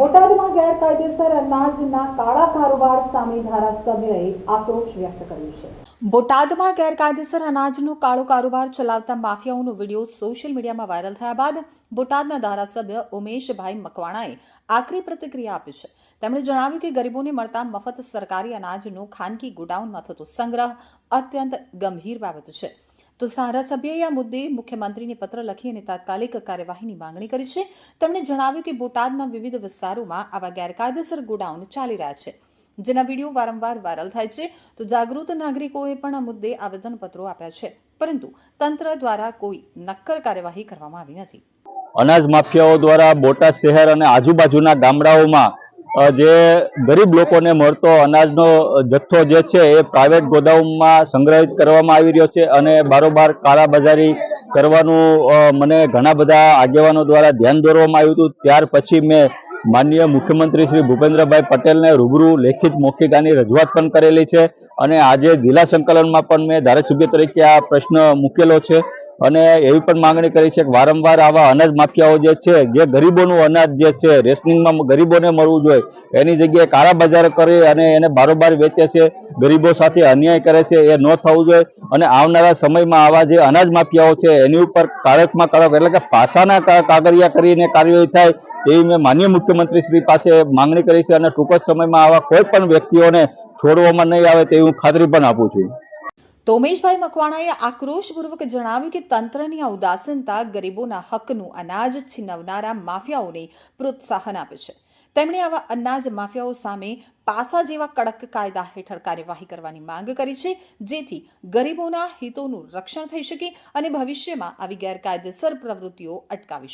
બોટાદમાં ગેરકાયદેસર અનાજના કાળા કારોબાર સામે ધારાસભ્યએ આક્રોશ વ્યક્ત કર્યો છે. બોટાદમાં ગેરકાયદેસર અનાજનો કાળો કારોબાર ચલાવતા માફિયાઓનો વીડિયો સોશિયલ મીડિયામાં વાયરલ થયા બાદ બોટાદના ધારાસભ્ય ઉમેશભાઈ મકવાણાએ આકરી પ્રતિક્રિયા આપી છે. તેમણે જણાવ્યું કે ગરીબોને મળતા મફત સરકારી અનાજનો ખાનગી ગોડાઉનમાં થતો સંગ્રહ અત્યંત ગંભીર બાબત છે. તો ધારાસભ્યએ આ મુદ્દે મુખ્યમંત્રીને પત્ર લખી અને તાત્કાલિક કાર્યવાહીની માંગણી કરી છે. તેમણે જણાવ્યું કે બોટાદના વિવિધ વિસ્તારોમાં આવા ગેરકાયદેસર ગોડાઉન ચાલી રહ્યા છે, જેના વીડિયો વારંવાર વાયરલ થાય છે. તો જાગૃત નાગરિકોએ પણ આ મુદ્દે આવેદનપત્રો આપ્યા છે, પરંતુ તંત્ર દ્વારા કોઈ નક્કર કાર્યવાહી કરવામાં આવી નથી. અનાજ માફિયાઓ દ્વારા બોટાદ શહેર અને આજુબાજુના ગામડાઓમાં જે ગરીબ લોકોને મળતો અનાજનો જથ્થો જે છે એ પ્રાઇવેટ ગોદાઉનમાં સંગ્રહિત કરવામાં આવી રહ્યો છે અને બારોબાર કાળાબજારી કરવાનું મને ઘણા બધા આગેવાનો દ્વારા ધ્યાન દોરવામાં આવ્યું હતું. ત્યાર પછી મેં માનનીય મુખ્યમંત્રી શ્રી ભૂપેન્દ્રભાઈ પટેલને રૂબરૂ લેખિત મૌખિક રજૂઆત પણ કરેલી છે અને આજે જિલ્લા સંકલનમાં પણ મેં ધારાસભ્ય તરીકે આ પ્રશ્ન મૂકેલો છે. અને એવી પણ માંગણી કરી છે કે વારંવાર આવા અનાજ માફિયાઓ જે છે, જે ગરીબોનું અનાજ જે છે, રેશનિંગમાં ગરીબોને મળવું જોઈએ, એની જગ્યાએ કાળા બજાર કરી અને એને બારોબાર વેચે છે, ગરીબો સાથે અન્યાય કરે છે, એ ન થવું જોઈએ. અને આવનારા સમયમાં આવા જે અનાજ માફિયાઓ છે, એની ઉપર કાળકમાં કડક એટલે કે પાસાના કાગળિયા કરીને કાર્યવાહી થાય એવી મેં માન્ય મુખ્યમંત્રી શ્રી પાસે માંગણી કરી છે અને ટૂંક જ સમયમાં આવા કોઈ પણ વ્યક્તિઓને છોડવામાં નહીં આવે તેવી હું ખાતરી પણ આપું છું. તો ઉમેશભાઈ મકવાણાએ આક્રોશપૂર્વક જણાવ્યું કે તંત્રની આ ઉદાસીનતા ગરીબોના હકનું અનાજ છીનવનારા માફિયાઓને પ્રોત્સાહન આપે છે. તેમણે આવા અનાજ માફિયાઓ સામે પાસા જેવા કડક કાયદા હેઠળ કાર્યવાહી કરવાની માંગ કરી છે, જેથી ગરીબોના હિતોનું રક્ષણ થઈ શકે અને ભવિષ્યમાં આવી ગેરકાયદેસર પ્રવૃત્તિઓ અટકાવી